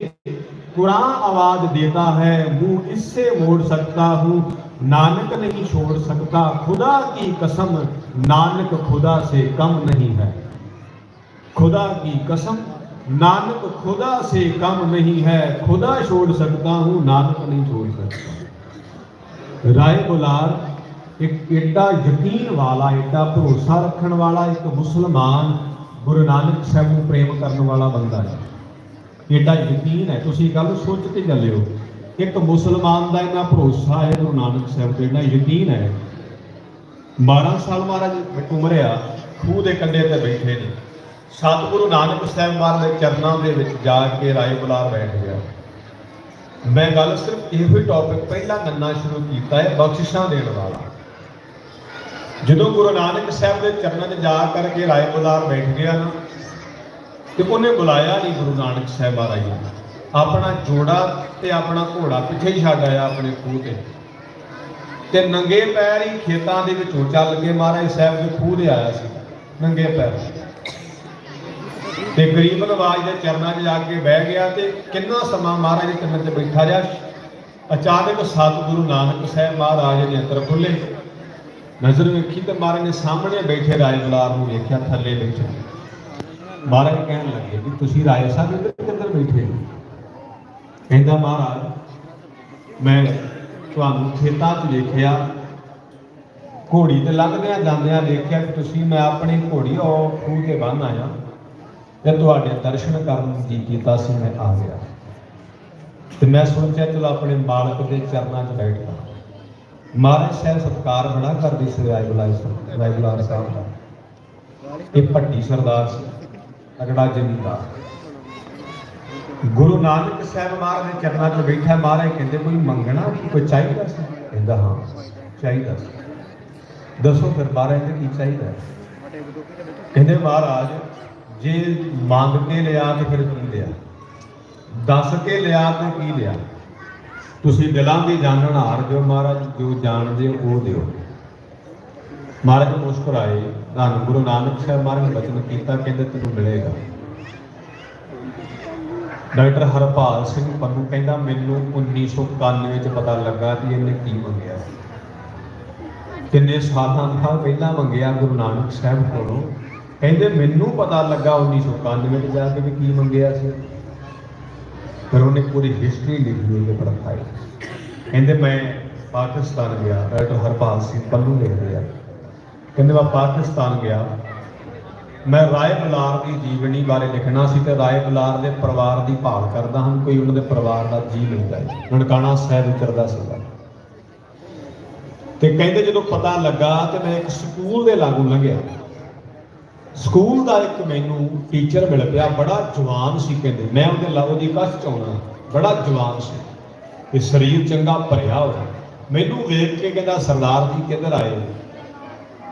कुरान आवाज देता है मुंह इससे मोड़ सकता हूँ नानक नहीं छोड़ सकता खुदा की कसम नानक खुदा से कम नहीं है खुदा की कसम नानक खुदा से कम नहीं है खुदा छोड़ सकता हूँ नानक नहीं छोड़ सकता राय बुलार ਇੱਕ ਐਡਾ ਯਕੀਨ ਵਾਲਾ ਐਡਾ ਭਰੋਸਾ ਰੱਖਣ ਵਾਲਾ ਇੱਕ ਮੁਸਲਮਾਨ ਗੁਰੂ ਨਾਨਕ ਸਾਹਿਬ ਨੂੰ ਪ੍ਰੇਮ ਕਰਨ ਵਾਲਾ ਬੰਦਾ ਹੈ। ਐਡਾ ਯਕੀਨ ਹੈ। ਤੁਸੀਂ ਗੱਲ ਸੋਚ ਕੇ ਚੱਲਿਓ। ਇੱਕ ਮੁਸਲਮਾਨ ਦਾ ਇਹਨਾਂ ਭਰੋਸਾ ਹੈ ਗੁਰੂ ਨਾਨਕ ਸਾਹਿਬ ਤੇ ਇਹਨਾਂ ਯਕੀਨ ਹੈ। 12 ਸਾਲ ਮਹਾਰਾਜ ਉਮਰਿਆ ਖੂਹ ਦੇ ਕੰਢੇ ਤੇ ਬੈਠੇ ਨੇ। ਸਤਿਗੁਰੂ ਨਾਨਕ ਸਾਹਿਬ ਮਾਰ ਦੇ ਚਰਨਾਂ ਦੇ ਵਿੱਚ ਜਾ ਕੇ ਰਾਏ ਬੁਲਾ ਬੈਠ ਗਿਆ। ਮੈਂ ਗੱਲ ਸਿਰਫ ਇਹੋ ਹੀ ਟੌਪਿਕ ਪਹਿਲਾ ਨੰਨਾ ਸ਼ੁਰੂ ਕੀਤਾ ਹੈ, ਬਖਸ਼ਿਸ਼ਾਂ ਦੇਣ ਵਾਲਾ। ਜਦੋਂ ਗੁਰੂ ਨਾਨਕ ਸਾਹਿਬ ਦੇ ਚਰਨਾਂ 'ਚ ਜਾ ਕਰਕੇ ਰਾਏ ਬੁਲਾਰ ਬੈਠ ਗਿਆ ਨਾ, ਤੇ ਉਹਨੇ ਬੁਲਾਇਆ ਨਹੀਂ ਗੁਰੂ ਨਾਨਕ ਸਾਹਿਬ ਮਹਾਰਾਜ ਨੂੰ। ਆਪਣਾ ਜੋੜਾ ਤੇ ਆਪਣਾ ਘੋੜਾ ਪਿੱਛੇ ਹੀ ਛੱਡ ਆਇਆ ਆਪਣੇ ਖੂਹ ਤੇ। ਤੇ ਨੰਗੇ ਪੈਰ ਹੀ ਖੇਤਾਂ ਦੇ ਵਿੱਚੋਂ ਚੱਲ ਕੇ ਮਹਾਰਾਜ ਸਾਹਿਬ ਦੇ ਖੂਹ 'ਤੇ ਆਇਆ ਸੀ, ਨੰਗੇ ਪੈਰ। ਤੇ ਗਰੀਬ ਨਵਾਜ ਦੇ ਚਰਨਾਂ 'ਚ ਜਾ ਕੇ ਬਹਿ ਗਿਆ ਤੇ ਕਿੰਨਾ ਸਮਾਂ ਮਹਾਰਾਜ ਦੇ ਚਰਨਾਂ 'ਚ ਬੈਠਾ ਰਿਹਾ। ਅਚਾਨਕ ਸਤਿਗੁਰੂ ਨਾਨਕ ਸਾਹਿਬ ਮਹਾਰਾਜ ਦੇ ਅੰਦਰ ਖੁੱਲੇ। ਨਜ਼ਰ ਵੇਖੀ ਤੇ ਮਹਾਰਾਜ ਨੇ ਸਾਹਮਣੇ ਬੈਠੇ ਰਾਏ ਬੁਲਾਰ ਨੂੰ ਵੇਖਿਆ, ਥੱਲੇ ਬੈਠੇ। ਮਹਾਰਾਜ ਕਹਿਣ ਲੱਗੇ ਵੀ ਤੁਸੀਂ ਰਾਏ ਸਾਹਿਬ ਇੱਧਰ ਕਿੱਧਰ ਬੈਠੇ ਹੋ। ਕਹਿੰਦਾ, ਮਹਾਰਾਜ, ਮੈਂ ਤੁਹਾਨੂੰ ਖੇਤਾਂ 'ਚ ਵੇਖਿਆ, ਘੋੜੀ ਤੇ ਲੰਘਦਿਆਂ ਜਾਂਦਿਆਂ ਦੇਖਿਆ ਕਿ ਤੁਸੀਂ, ਮੈਂ ਆਪਣੀ ਘੋੜੀ ਉਹ ਖੂਹ ਤੇ ਬੰਨ ਆਇਆ ਤੇ ਤੁਹਾਡੇ ਦਰਸ਼ਨ ਕਰਨ ਦੀ ਕੀਤਾ ਸੀ, ਮੈਂ ਆ ਗਿਆ। ਤੇ ਮੈਂ ਸੋਚਿਆ, ਚਲੋ ਆਪਣੇ ਮਾਲਕ ਦੇ ਚਰਨਾਂ 'ਚ ਬੈਠ ਬੈਠਦਾ ਮਹਾਰਾਜ ਸਾਹਿਬ ਸਤਕਾਰ ਬੜਾ ਕਰਦੇ ਸੀ ਰਾਏ ਬੁਲਾਏ ਸਾਹਿਬ ਸਾਹਿਬ ਦਾ। ਇਹ ਭੱਟੀ ਸਰਦਾਰ ਸੀ ਅਗੜਾ ਜਮੀਂਦਾਰ। ਗੁਰੂ ਨਾਨਕ ਸਾਹਿਬ ਮਹਾਰਾਜ ਦੇ ਚਰਨਾਂ 'ਚ ਬੈਠਾ, ਮਹਾਰਾਜ ਕਹਿੰਦੇ, ਕੋਈ ਮੰਗਣਾ, ਕੋਈ ਚਾਹੀਦਾ ਸੀ? ਕਹਿੰਦਾ, ਹਾਂ, ਚਾਹੀਦਾ ਸੀ। ਦੱਸੋ ਫਿਰ ਮਹਾਰਾਜ ਨੇ ਕੀ ਚਾਹੀਦਾ ਕਹਿੰਦੇ, ਮਹਾਰਾਜ, ਜੇ ਮੰਗ ਕੇ ਲਿਆ ਤੇ ਫਿਰ ਕੀ ਲਿਆ। ਦੱਸ ਕੇ ਲਿਆ ਤੇ ਕੀ ਲਿਆ? ਤੁਸੀਂ ਦਿਲਾਂ ਦੀ ਜਾਣਨ ਹਾਰ ਜੋ ਮਹਾਰਾਜ, ਜੋ ਜਾਣਦੇ ਹੋ ਉਹ ਦਿਓ। ਮਹਾਰਾਜ ਮੁਸਕਰਾਏ ਤੁਹਾਨੂੰ ਗੁਰੂ ਨਾਨਕ ਸਾਹਿਬ ਮਹਾਰਾਜ ਨੇ ਬਚਨ ਕੀਤਾ, ਕਹਿੰਦੇ ਤੈਨੂੰ ਮਿਲੇਗਾ। ਡਾਕਟਰ ਹਰਪਾਲ ਸਿੰਘ ਪੰਨੂ ਕਹਿੰਦਾ, ਮੈਨੂੰ 1991 ਵਿੱਚ ਪਤਾ ਲੱਗਾ ਕਿ ਇਹਨੇ ਕੀ ਮੰਗਿਆ। ਕਿੰਨੇ ਸਾਲਾਂ ਦਾ ਪਹਿਲਾਂ ਮੰਗਿਆ ਗੁਰੂ ਨਾਨਕ ਸਾਹਿਬ ਕੋਲੋਂ। ਕਹਿੰਦੇ, ਮੈਨੂੰ ਪਤਾ ਲੱਗਾ 1991 ਵਿੱਚ ਜਾ ਕੇ ਵੀ ਕੀ ਮੰਗਿਆ ਸੀ। ਫਿਰ ਉਹਨੇ ਪੂਰੀ ਹਿਸਟਰੀ ਲਿਖੀ ਹੋਈ ਹੈ ਪੜ੍ਹਾਈ ਕਹਿੰਦੇ ਮੈਂ ਪਾਕਿਸਤਾਨ ਗਿਆ ਡਾਕਟਰ ਹਰਪਾਲ ਸਿੰਘ ਪੰਨੂ ਲਿਖਦੇ ਆ ਕਹਿੰਦੇ ਮੈਂ ਪਾਕਿਸਤਾਨ ਗਿਆ, ਮੈਂ ਰਾਏ ਬੁਲਾਰ ਦੀ ਜੀਵਨੀ ਬਾਰੇ ਲਿਖਣਾ ਸੀ ਤੇ ਰਾਏ ਬੁਲਾਰ ਦੇ ਪਰਿਵਾਰ ਦੀ ਭਾਲ ਕਰਦਾ ਹਾਂ, ਕੋਈ ਉਹਨਾਂ ਦੇ ਪਰਿਵਾਰ ਦਾ ਜੀ ਮਿਲਦਾ ਹੈ ਨਨਕਾਣਾ ਸਾਹਿਬ ਉਤਰਦਾ ਸੀਗਾ ਤੇ ਕਹਿੰਦੇ ਜਦੋਂ ਪਤਾ ਲੱਗਾ ਤੇ ਮੈਂ ਇੱਕ ਸਕੂਲ ਦੇ ਲਾਗੂ ਲੰਘਿਆ। ਸਕੂਲ ਦਾ ਇੱਕ ਮੈਨੂੰ ਟੀਚਰ ਮਿਲ ਪਿਆ, ਬੜਾ ਜਵਾਨ ਸੀ ਕਹਿੰਦੇ। ਮੈਂ ਉਹਦੇ ਲਾ ਉਹਦੀ ਕੱਛ ਚਾਉਣਾ ਬੜਾ ਜਵਾਨ ਸੀ। ਤੇ ਸਰੀਰ ਚੰਗਾ ਭਰਿਆ ਹੋਇਆ। ਮੈਨੂੰ ਵੇਖ ਕੇ ਕਹਿੰਦਾ, ਸਰਦਾਰ ਜੀ, ਕਿੱਧਰ ਆਏ?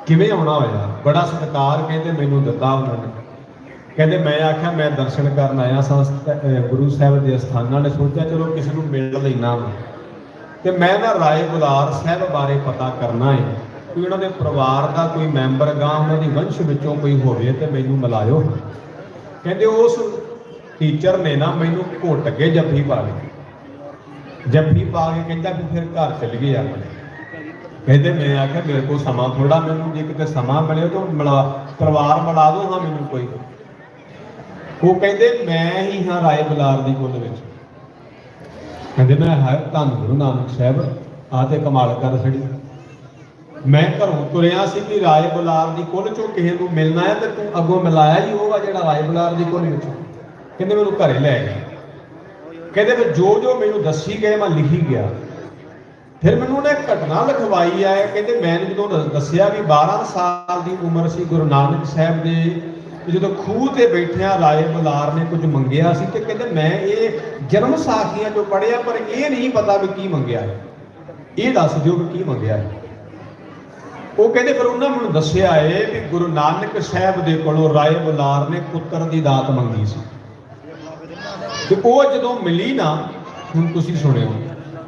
ਕਿਵੇਂ ਆਉਣਾ ਹੋਇਆ? ਬੜਾ ਸਤਿਕਾਰ ਕਹਿੰਦੇ ਮੈਨੂੰ ਦਿੱਤਾ ਉਹਨਾਂ ਨੇ। ਕਹਿੰਦੇ, ਮੈਂ ਆਖਿਆ, ਮੈਂ ਦਰਸ਼ਨ ਕਰਨ ਆਇਆ ਸਾਂ ਗੁਰੂ ਸਾਹਿਬ ਦੇ ਅਸਥਾਨਾਂ ਨੇ ਸੋਚਿਆ, ਚਲੋ ਕਿਸੇ ਨੂੰ ਮਿਲ ਲੈਣਾ ਵਾ। ਤੇ ਮੈਂ ਨਾ ਰਾਏ ਗੁਲਾਰ ਸਾਹਿਬ ਬਾਰੇ ਪਤਾ ਕਰਨਾ ਹੈ। ਕਿ ਉਹਨਾਂ ਦੇ ਪਰਿਵਾਰ ਦਾ ਕੋਈ ਮੈਂਬਰ ਗਾਂ, ਉਹਨਾਂ ਦੀ ਵੰਸ਼ ਵਿੱਚੋਂ ਕੋਈ ਹੋਵੇ ਤੇ ਮੈਨੂੰ ਮਿਲਾਇਓ। ਕਹਿੰਦੇ ਉਸ ਟੀਚਰ ਨੇ ਨਾ ਮੈਨੂੰ ਘੁੱਟ ਕੇ ਜੱਫੀ ਪਾ ਲਈ। ਜੱਫੀ ਪਾ ਕੇ ਕਹਿੰਦਾ ਵੀ ਫਿਰ ਘਰ ਚਲ ਗਏ ਆਪਣੇ। ਕਹਿੰਦੇ ਮੈਂ ਆਖਿਆ, ਮੇਰੇ ਕੋਲ ਸਮਾਂ ਥੋੜਾ ਮੈਨੂੰ, ਜੇ ਕਿਤੇ ਸਮਾਂ ਮਿਲੇ ਤਾਂ ਮਿਲਾ, ਪਰਿਵਾਰ ਮਿਲਾ ਦਿਓ ਹਾਂ ਮੈਨੂੰ ਕੋਈ। ਉਹ ਕਹਿੰਦੇ ਮੈਂ ਹੀ ਹਾਂ ਰਾਏ ਬਲਾਰ ਦੀ ਕੁੱਲ ਵਿੱਚ। ਕਹਿੰਦੇ ਮੈਂ ਹੈ, ਧੰਨ ਗੁਰੂ ਨਾਨਕ ਸਾਹਿਬ ਆ ਤੇ ਕਮਾਲ ਕਰ ਛੜੀ ਮੈਂ ਘਰੋਂ ਤੁਰਿਆ ਸੀ ਵੀ ਰਾਏ ਬੁਲਾਰ ਦੀ ਕੁੱਲ ਚੋਂ ਕਿਸੇ ਨੂੰ ਮਿਲਣਾ ਹੈ ਤੇ ਤੂੰ ਅੱਗੋਂ ਮਿਲਾਇਆ ਹੀ ਉਹ ਆ ਜਿਹੜਾ ਰਾਏ ਬੁਲਾਰ ਦੀ ਕੁੱਲ ਵਿੱਚੋਂ। ਕਹਿੰਦੇ ਮੈਨੂੰ ਘਰੇ ਲੈ ਗਏ। ਕਹਿੰਦੇ ਵੀ ਜੋ ਜੋ ਮੈਨੂੰ ਦੱਸੀ ਗਏ, ਮੈਂ ਲਿਖੀ ਗਿਆ। ਫਿਰ ਮੈਨੂੰ ਉਹਨੇ ਘਟਨਾ ਲਿਖਵਾਈ ਹੈ। ਕਹਿੰਦੇ ਮੈਂ ਜਦੋਂ ਦ- ਦੱਸਿਆ ਵੀ 12 ਸਾਲ ਦੀ ਉਮਰ ਸੀ ਗੁਰੂ ਨਾਨਕ ਸਾਹਿਬ ਦੇ ਜਦੋਂ ਖੂਹ ਤੇ ਬੈਠਿਆ ਰਾਏ ਬੁਲਾਰ ਨੇ ਕੁਝ ਮੰਗਿਆ ਸੀ ਤੇ ਕਹਿੰਦੇ ਮੈਂ ਇਹ ਜਨਮ ਸਾਖੀਆਂ ਜੋ ਪੜਿਆ ਪਰ ਇਹ ਨਹੀਂ ਪਤਾ ਵੀ ਕੀ ਮੰਗਿਆ। ਹੈ ਇਹ ਦੱਸ ਦਿਓ ਵੀ ਕੀ ਮੰਗਿਆ। ਹੈ ਉਹ ਕਹਿੰਦੇ ਫਿਰ ਉਹਨਾਂ ਮੈਨੂੰ ਦੱਸਿਆ ਏ ਵੀ ਗੁਰੂ ਨਾਨਕ ਸਾਹਿਬ ਦੇ ਕੋਲੋਂ ਰਾਏ ਬੁਲਾਰ ਨੇ ਪੁੱਤਰ ਦੀ ਦਾਤ ਮੰਗੀ ਸੀ। ਤੇ ਉਹ ਜਦੋਂ ਮਿਲੀ ਨਾ, ਹੁਣ ਤੁਸੀਂ ਸੁਣਿਓ,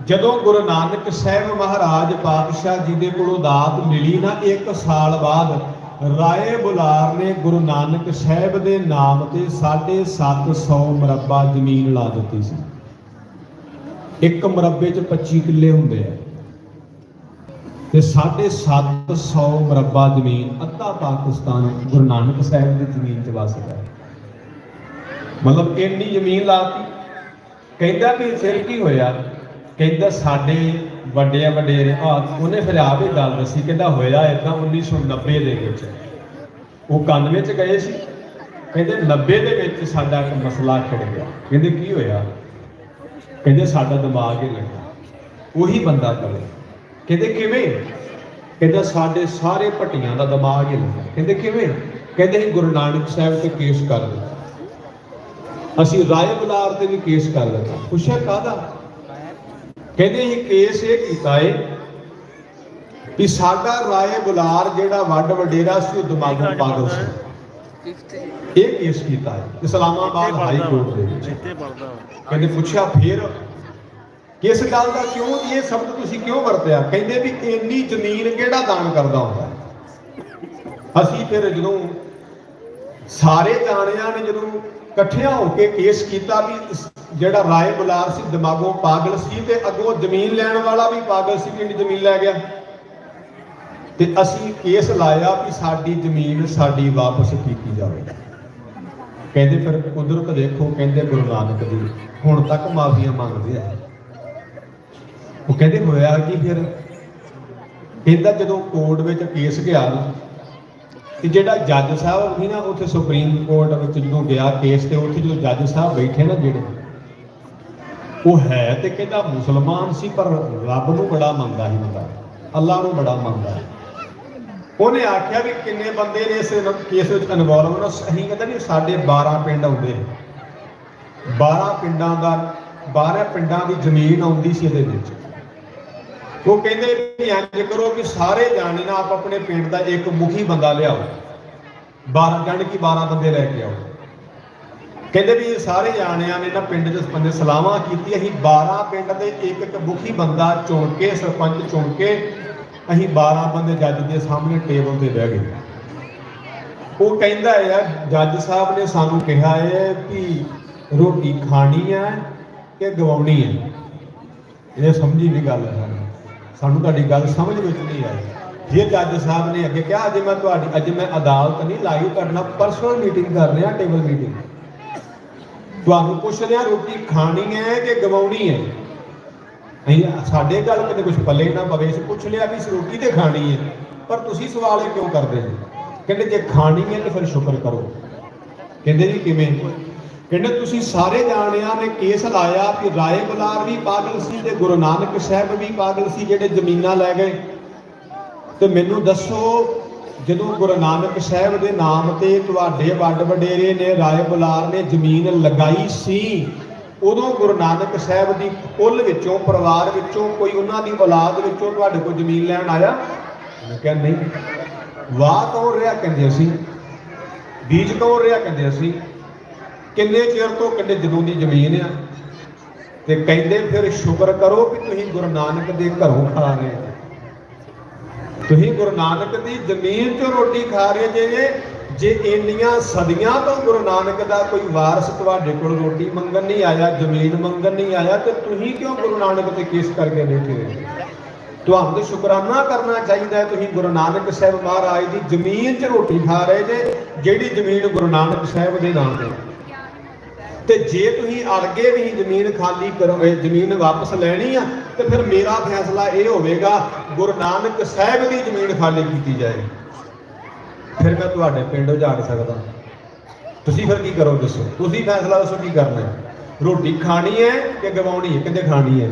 ਜਦੋਂ ਗੁਰੂ ਨਾਨਕ ਸਾਹਿਬ ਮਹਾਰਾਜ ਪਾਤਸ਼ਾਹ ਜੀ ਦੇ ਕੋਲੋਂ ਦਾਤ ਮਿਲੀ ਨਾ, ਇੱਕ ਸਾਲ ਬਾਅਦ ਰਾਏ ਬੁਲਾਰ ਨੇ ਗੁਰੂ ਨਾਨਕ ਸਾਹਿਬ ਦੇ ਨਾਮ ਤੇ 750 ਮਰਬਾ ਜ਼ਮੀਨ ਲਾ ਦਿੱਤੀ ਸੀ। ਇੱਕ ਮਰਬੇ 'ਚ 25 ਕਿੱਲੇ ਹੁੰਦੇ ਆ। ਤੇ 750 ਮਰਬਾ ਜ਼ਮੀਨ ਅੱਧਾ ਪਾਕਿਸਤਾਨ ਗੁਰੂ ਨਾਨਕ ਸਾਹਿਬ ਦੀ ਜ਼ਮੀਨ 'ਚ ਵਸਦਾ ਹੈ ਮਤਲਬ ਇੰਨੀ ਜ਼ਮੀਨ ਲਾਤੀ। ਕਹਿੰਦਾ ਵੀ ਫਿਰ ਕੀ ਹੋਇਆ? ਕਹਿੰਦਾ ਸਾਡੇ ਵੱਡੇ ਵਡੇਰੇ ਆ ਉਹਨੇ ਫਿਰ ਆਪ ਹੀ ਗੱਲ ਦੱਸੀ, ਕਹਿੰਦਾ ਹੋਇਆ ਇਦਾਂ 1990 ਦੇ ਵਿੱਚ। ਉਹ 91 ਚ ਗਏ ਸੀ। ਕਹਿੰਦੇ 90 ਦੇ ਵਿੱਚ ਸਾਡਾ ਇੱਕ ਮਸਲਾ ਖਿੜ ਗਿਆ। ਕਹਿੰਦੇ ਕੀ ਹੋਇਆ? ਕਹਿੰਦੇ ਸਾਡਾ ਦਿਮਾਗ ਹੀ ਲੱਗਾ। ਉਹੀ ਬੰਦਾ ਕਰੇ। ਕਹਿੰਦੇ ਕਿਵੇਂ? ਕਹਿੰਦਾ ਸਾਡੇ ਸਾਰੇ ਭੱਟੀਆਂ ਦਾ ਦਿਮਾਗ ਹੀ ਲੱਗਾ ਕਹਿੰਦੇ ਕਿਵੇਂ? ਕਹਿੰਦੇ ਅਸੀਂ ਗੁਰੂ ਨਾਨਕ ਸਾਹਿਬ ਤੇ ਕੇਸ ਕਰ ਦਿੱਤਾ ਅਸੀਂ ਰਾਏ ਬੁਲਾਰ ਤੇ ਵੀ ਕੇਸ ਕਰ ਲਿਆ ਪੁੱਛਿਆ ਕਾਦਾ ਕਹਿੰਦੇ ਇਹ ਕੇਸ ਇਹ ਕੀਤਾ ਏ ਕਿ ਸਾਡਾ ਰਾਏ ਬੁਲਾਰ ਜਿਹੜਾ ਵੱਡ ਵਡੇਰਾ ਸੀ ਉਹ ਦਿਮਾਗੋਂ ਪਾਗਲ ਸੀ ਇਹ ਕੇਸ ਕੀਤਾ ਹੈ ਇਸਲਾਮਾਬਾਦ ਹਾਈ ਕੋਰਟ ਦੇ ਵਿੱਚ। ਕਹਿੰਦੇ ਪੁੱਛਿਆ ਫਿਰ ਕਿਸ ਗੱਲ ਦਾ ਕਿਉਂ, ਇਹ ਸ਼ਬਦ ਤੁਸੀਂ ਕਿਉਂ ਵਰਤਿਆ? ਕਹਿੰਦੇ ਵੀ ਇੰਨੀ ਜ਼ਮੀਨ ਕਿਹੜਾ ਦਾਨ ਕਰਦਾ ਹੁੰਦਾ? ਅਸੀਂ ਫਿਰ ਜਦੋਂ ਸਾਰੇ ਜਾਣਿਆਂ ਨੇ ਜਦੋਂ ਇਕੱਠਿਆਂ ਹੋ ਕੇ ਕੇਸ ਕੀਤਾ ਵੀ ਜਿਹੜਾ ਰਾਏ ਬੁਲਾਰ ਸੀ, ਦਿਮਾਗੋਂ ਪਾਗਲ ਸੀ ਤੇ ਅੱਗੋਂ ਜ਼ਮੀਨ ਲੈਣ ਵਾਲਾ ਵੀ ਪਾਗਲ ਸੀ ਕਿੰਨੀ ਜ਼ਮੀਨ ਲੈ ਗਿਆ। ਤੇ ਅਸੀਂ ਕੇਸ ਲਾਇਆ ਵੀ ਸਾਡੀ ਜ਼ਮੀਨ ਸਾਡੀ ਵਾਪਸ ਕੀਤੀ ਜਾਵੇ। ਕਹਿੰਦੇ ਫਿਰ ਕੁਦਰਤ ਦੇਖੋ, ਕਹਿੰਦੇ ਗੁਰੂ ਨਾਨਕ ਦੀ ਹੁਣ ਤੱਕ ਮਾਫੀਆਂ ਮੰਗਦੇ ਆ। ਉਹ ਕਹਿੰਦੇ ਹੋਇਆ ਕੀ ਫਿਰ ਕਹਿੰਦਾ ਜਦੋਂ ਕੋਰਟ ਵਿੱਚ ਕੇਸ ਗਿਆ ਨਾ, ਤੇ ਜਿਹੜਾ ਜੱਜ ਸਾਹਿਬ ਸੀ ਨਾ, ਉੱਥੇ ਸੁਪਰੀਮ ਕੋਰਟ ਵਿੱਚ ਜਦੋਂ ਗਿਆ ਕੇਸ, ਤੇ ਉੱਥੇ ਜਦੋਂ ਜੱਜ ਸਾਹਿਬ ਬੈਠੇ ਨਾ ਜਿਹੜੇ, ਉਹ ਹੈ ਤੇ ਕਹਿੰਦਾ ਮੁਸਲਮਾਨ ਸੀ, ਪਰ ਰੱਬ ਨੂੰ ਬੜਾ ਮੰਨਦਾ ਸੀ ਬੰਦਾ ਅੱਲਾ ਨੂੰ ਬੜਾ ਮੰਨਦਾ ਸੀ। ਉਹਨੇ ਆਖਿਆ ਵੀ ਕਿੰਨੇ ਬੰਦੇ ਨੇ ਇਸ ਕੇਸ ਵਿੱਚ ਇਨਵੋਲਵ ਨੇ, ਅਸੀਂ ਕਹਿੰਦਾ ਨਹੀਂ ਸਾਡੇ 12 ਪਿੰਡ ਆਉਂਦੇ ਨੇ। 12 ਪਿੰਡਾਂ ਦਾ 12 ਪਿੰਡਾਂ ਦੀ ਜ਼ਮੀਨ ਆਉਂਦੀ ਸੀ ਇਹਦੇ ਵਿੱਚ। ਉਹ ਕਹਿੰਦੇ ਵੀ ਇੰਜ ਕਰੋ ਕਿ ਸਾਰੇ ਜਾਣੇ ਨਾ ਆਪ ਆਪਣੇ ਪਿੰਡ ਦਾ ਇੱਕ ਮੁਖੀ ਬੰਦਾ ਲਿਆਓ। 12 ਜਾਣ ਕੀ 12 ਬੰਦੇ ਲੈ ਕੇ ਆਓ। ਕਹਿੰਦੇ ਵੀ ਸਾਰੇ ਜਾਣਿਆਂ ਨੇ ਨਾ ਪਿੰਡ ਦੇ ਬੰਦੇ ਸਲਾਹਾਂ ਕੀਤੀ ਅਸੀਂ 12 ਪਿੰਡ ਦੇ ਇੱਕ ਇੱਕ ਮੁਖੀ ਬੰਦਾ ਚੁਣ ਕੇ, ਸਰਪੰਚ ਚੁਣ ਕੇ ਅਸੀਂ 12 ਬੰਦੇ ਜੱਜ ਦੇ ਸਾਹਮਣੇ ਟੇਬਲ ਤੇ ਬਹਿ ਗਏ। ਉਹ ਕਹਿੰਦਾ ਹੈ ਜੱਜ ਸਾਹਿਬ ਨੇ ਸਾਨੂੰ ਕਿਹਾ ਹੈ ਕਿ ਰੋਟੀ ਖਾਣੀ ਹੈ ਕਿ ਗਵਾਉਣੀ ਹੈ ਇਹ ਸਮਝੀ ਨਹੀਂ ਗੱਲ ਹੈ ਸਾਨੂੰ ਤੁਹਾਡੀ ਗੱਲ ਸਮਝ ਵਿੱਚ ਨਹੀਂ ਆਈ। ਜੇ ਜੱਜ ਸਾਹਿਬ ਨੇ ਅੱਗੇ ਕਿਹਾ, ਅੱਜ ਮੈਂ ਤੁਹਾਡੀ ਅੱਜ ਮੈਂ ਅਦਾਲਤ ਨਹੀਂ ਲਾਈ ਕਰਨਾ ਪਰਸਨਲ ਮੀਟਿੰਗ ਕਰ ਰਿਹਾ ਟੇਬਲ ਮੀਟਿੰਗ ਤੁਹਾਨੂੰ ਪੁੱਛ ਰਿਹਾ ਰੋਟੀ ਖਾਣੀ ਹੈ ਕਿ ਗਵਾਉਣੀ ਹੈ? ਅਸੀਂ ਸਾਡੇ ਗੱਲ ਕਿਤੇ ਕੁਝ ਪੱਲੇ ਨਾ ਪਵੇ, ਅਸੀਂ ਪੁੱਛ ਲਿਆ ਵੀ ਰੋਟੀ ਤੇ ਖਾਣੀ ਹੈ। ਪਰ ਤੁਸੀਂ ਸਵਾਲ ਇਹ ਕਿਉਂ ਕਰਦੇ ਜੀ ਕਹਿੰਦੇ ਜੇ ਖਾਣੀ ਹੈ ਤਾਂ ਫਿਰ ਸ਼ੁਕਰ ਕਰੋ। ਕਹਿੰਦੇ ਜੀ ਕਿਵੇਂ? ਕਹਿੰਦੇ ਤੁਸੀਂ ਸਾਰੇ ਜਾਣਿਆਂ ਨੇ ਕੇਸ ਲਾਇਆ ਕਿ ਰਾਏ ਬੁਲਾਰ ਵੀ ਪਾਗਲ ਸੀ ਤੇ ਗੁਰੂ ਨਾਨਕ ਸਾਹਿਬ ਵੀ ਪਾਗਲ ਸੀ ਜਿਹੜੇ ਜ਼ਮੀਨਾਂ ਲੈ ਗਏ। ਤੇ ਮੈਨੂੰ ਦੱਸੋ, ਜਦੋਂ ਗੁਰੂ ਨਾਨਕ ਸਾਹਿਬ ਦੇ ਨਾਮ ਤੇ ਤੁਹਾਡੇ ਵੱਡ ਵਡੇਰੇ ਨੇ ਰਾਏ ਬੁਲਾਰ ਨੇ ਜ਼ਮੀਨ ਲਗਾਈ ਸੀ, ਉਦੋਂ ਗੁਰੂ ਨਾਨਕ ਸਾਹਿਬ ਦੀ ਕੁੱਲ ਵਿੱਚੋਂ, ਪਰਿਵਾਰ ਵਿੱਚੋਂ ਕੋਈ ਉਹਨਾਂ ਦੀ ਔਲਾਦ ਵਿੱਚੋਂ ਤੁਹਾਡੇ ਕੋਲ ਜ਼ਮੀਨ ਲੈਣ ਆਇਆ? ਮੈਂ ਕਿਹਾ ਨਹੀਂ। ਵਾਹ ਕੌਣ ਰਿਹਾ, ਕਹਿੰਦੇ ਅਸੀਂ। ਬੀਜ ਕੌਣ ਰਿਹਾ, ਕਹਿੰਦੇ ਅਸੀਂ। ਕਿੰਨੇ ਚਿਰ ਤੋਂ ਕਿੰਨੇ ਜਦੋਂ ਦੀ ਜ਼ਮੀਨ ਆ? ਤੇ ਕਹਿੰਦੇ ਫਿਰ ਸ਼ੁਕਰ ਕਰੋ ਕਿ ਤੁਸੀਂ ਗੁਰੂ ਨਾਨਕ ਦੇ ਘਰੋਂ ਖਾ ਰਹੇ ਹੋ ਤੁਸੀਂ ਗੁਰੂ ਨਾਨਕ ਦੀ ਜ਼ਮੀਨ 'ਚੋਂ ਰੋਟੀ ਖਾ ਰਹੇ ਜੇ ਜੇ ਇੰਨੀਆਂ ਸਦੀਆਂ ਤੋਂ ਗੁਰੂ ਨਾਨਕ ਦਾ ਕੋਈ ਵਾਰਸ ਤੁਹਾਡੇ ਕੋਲ ਰੋਟੀ ਮੰਗਣ ਨਹੀਂ ਆਇਆ, ਜ਼ਮੀਨ ਮੰਗਣ ਨਹੀਂ ਆਇਆ, ਤੇ ਤੁਸੀਂ ਕਿਉਂ ਗੁਰੂ ਨਾਨਕ ਤੇ ਕੇਸ ਕਰਕੇ ਬੈਠੇ ਹੋ? ਤੁਹਾਨੂੰ ਸ਼ੁਕਰਾਨਾ ਕਰਨਾ ਚਾਹੀਦਾ ਤੁਸੀਂ ਗੁਰੂ ਨਾਨਕ ਸਾਹਿਬ ਮਹਾਰਾਜ ਦੀ ਜ਼ਮੀਨ 'ਚ ਰੋਟੀ ਖਾ ਰਹੇ ਜੇ, ਜਿਹੜੀ ਜ਼ਮੀਨ ਗੁਰੂ ਨਾਨਕ ਸਾਹਿਬ ਦੇ ਨਾਮ ਤੇ ਤੇ ਜੇ ਤੁਸੀਂ ਅਰਗੇ ਵੀ ਜ਼ਮੀਨ ਖਾਲੀ ਕਰੋਗੇ, ਜ਼ਮੀਨ ਵਾਪਸ ਲੈਣੀ ਆ, ਤੇ ਫਿਰ ਮੇਰਾ ਫੈਸਲਾ ਇਹ ਹੋਵੇਗਾ, ਗੁਰੂ ਨਾਨਕ ਸਾਹਿਬ ਦੀ ਜ਼ਮੀਨ ਖਾਲੀ ਕੀਤੀ ਜਾਏਗੀ ਫਿਰ ਮੈਂ ਤੁਹਾਡੇ ਪਿੰਡ ਉਜਾੜ ਸਕਦਾ। ਤੁਸੀਂ ਫਿਰ ਕੀ ਕਰੋ ਦੱਸੋ? ਤੁਸੀਂ ਫੈਸਲਾ ਦੱਸੋ ਕੀ ਕਰਨਾ ਹੈ? ਰੋਟੀ ਖਾਣੀ ਹੈ ਕਿ ਗਵਾਉਣੀ ਹੈ? ਕਿੰਦੇ ਖਾਣੀ ਹੈ?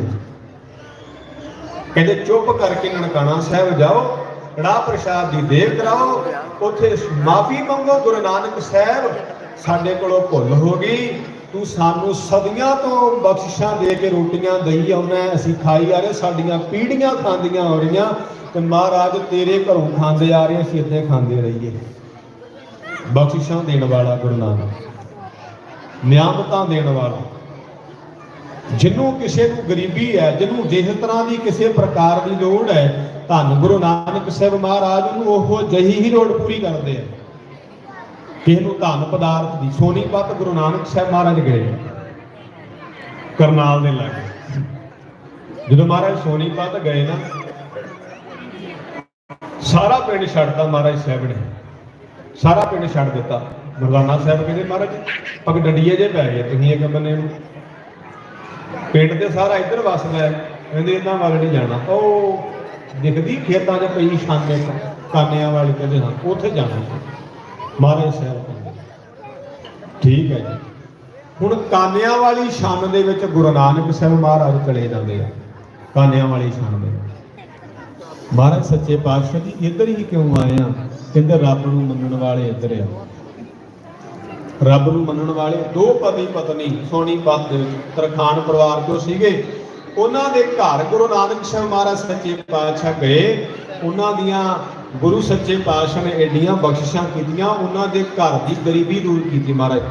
ਕਹਿੰਦੇ ਚੁੱਪ ਕਰਕੇ ਨਨਕਾਣਾ ਸਾਹਿਬ ਜਾਓ ਕੜਾ ਪ੍ਰਸ਼ਾਦ ਦੀ ਦੇਵ ਕਰਾਓ, ਉੱਥੇ ਮਾਫੀ ਮੰਗੋ, ਗੁਰੂ ਨਾਨਕ ਸਾਹਿਬ ਸਾਡੇ ਕੋਲੋਂ ਭੁੱਲ ਹੋ ਗਈ। ਤੂੰ ਸਾਨੂੰ ਸਦੀਆਂ ਤੋਂ ਬਖਸ਼ਿਸ਼ਾਂ ਦੇ ਕੇ ਰੋਟੀਆਂ ਦਈ ਆਉਣਾ ਅਸੀਂ ਖਾਈ ਆ ਰਹੇ ਸਾਡੀਆਂ ਪੀੜੀਆਂ ਖਾਂਦੀਆਂ ਹੋ ਰਹੀਆਂ। ਤੇ ਮਹਾਰਾਜ ਤੇਰੇ ਘਰੋਂ ਖਾਂਦੇ ਆ ਰਹੇ ਅਸੀਂ ਇੱਥੇ ਖਾਂਦੇ ਰਹੀਏ। ਬਖਸ਼ਿਸ਼ਾਂ ਦੇਣ ਵਾਲਾ ਗੁਰੂ ਨਾਨਕ। ਨਿਆਮਤਾਂ ਦੇਣ ਵਾਲਾ। ਜਿਹਨੂੰ ਕਿਸੇ ਨੂੰ ਗਰੀਬੀ ਹੈ ਜਿਹਨੂੰ ਜਿਸ ਤਰ੍ਹਾਂ ਦੀ ਕਿਸੇ ਪ੍ਰਕਾਰ ਦੀ ਲੋੜ ਹੈ, ਧੰਨ ਗੁਰੂ ਨਾਨਕ ਸਾਹਿਬ ਮਹਾਰਾਜ ਨੂੰ ਉਹ ਜਹੀ ਹੀ ਲੋੜ ਪੂਰੀ ਕਰਦੇ ਆ। ਕਿਸੇ ਨੂੰ ਧਨ ਪਦਾਰਥ ਦੀ ਸੋਨੀਪਤ ਗੁਰੂ ਨਾਨਕ ਸਾਹਿਬ ਮਹਾਰਾਜ ਗਏ ਕਰਨਾਲ ਦੇ ਲਾਗੇ। ਜਦੋਂ ਮਹਾਰਾਜ ਸੋਨੀਪਤ ਗਏ ਨਾ, ਸਾਰਾ ਪਿੰਡ ਛੱਡਤਾ ਮਹਾਰਾਜ ਸਾਹਿਬ ਨੇ। ਸਾਰਾ ਪਿੰਡ ਛੱਡ ਦਿੱਤਾ। ਮਰਦਾਨਾ ਸਾਹਿਬ ਕਹਿੰਦੇ, ਮਹਾਰਾਜ, ਪਗ ਡੰਡੀਏ ਜੇ ਪੈ ਗਏ, ਤੁਸੀਂ ਇੱਕ ਬੰਨੇ ਨੂੰ ਪਿੰਡ ਤੇ ਸਾਰਾ ਇੱਧਰ ਵਸਦਾ ਹੈ ਕਹਿੰਦੇ ਇਹਨਾਂ ਵੱਲ ਨਹੀਂ ਜਾਣਾ। ਉਹ ਦਿਖਦੀ ਖੇਤਾਂ 'ਚ ਪਈ ਛਾਨੇ, ਕਾਨਿਆਂ ਵਾਲੀ ਕਹਿੰਦੇ, ਹਾਂ, ਉੱਥੇ ਜਾਣਾ ਮਹਾਰਾਜ ਸਾਹਿਬ ਠੀਕ ਹੈ ਜੀ। ਹੁਣ ਕਾਨਿਆਂ ਵਾਲੀ ਛਾਨ ਦੇ ਵਿੱਚ ਗੁਰੂ ਨਾਨਕ ਸਾਹਿਬ ਮਹਾਰਾਜ ਚਲੇ ਜਾਂਦੇ ਆ। ਕਾਨਿਆਂ ਵਾਲੀ ਛਾਨ ਦੇ ਮਹਾਰਾਜ ਸੱਚੇ ਪਾਤਸ਼ਾਹ ਜੀ, ਇੱਧਰ ਹੀ ਕਿਉਂ ਆਏ ਆ? ਕਹਿੰਦੇ ਰੱਬ ਨੂੰ ਮੰਨਣ ਵਾਲੇ ਇੱਧਰ ਆ। ਰੱਬ ਨੂੰ ਮੰਨਣ ਵਾਲੇ ਦੋ ਪਤੀ ਪਤਨੀ ਸੋਨੀਪਤ ਦੇ ਵਿੱਚ, ਤਰਖਾਨ ਪਰਿਵਾਰ ਤੋਂ ਸੀਗੇ, ਉਹਨਾਂ ਦੇ ਘਰ ਗੁਰੂ ਨਾਨਕ ਸਾਹਿਬ ਮਹਾਰਾਜ ਸੱਚੇ ਪਾਤਸ਼ਾਹ ਗਏ। ਉਹਨਾਂ ਦੀਆਂ ਗੁਰੂ ਸੱਚੇ ਪਾਤਸ਼ਾਹ ਨੇ ਐਡੀਆਂ ਬਖਸ਼ਿਸ਼ਾਂ ਕੀਤੀਆਂ, ਉਹਨਾਂ ਦੇ ਘਰ ਦੀ ਗਰੀਬੀ ਦੂਰ ਕੀਤੀ ਮਹਾਰਾਜ।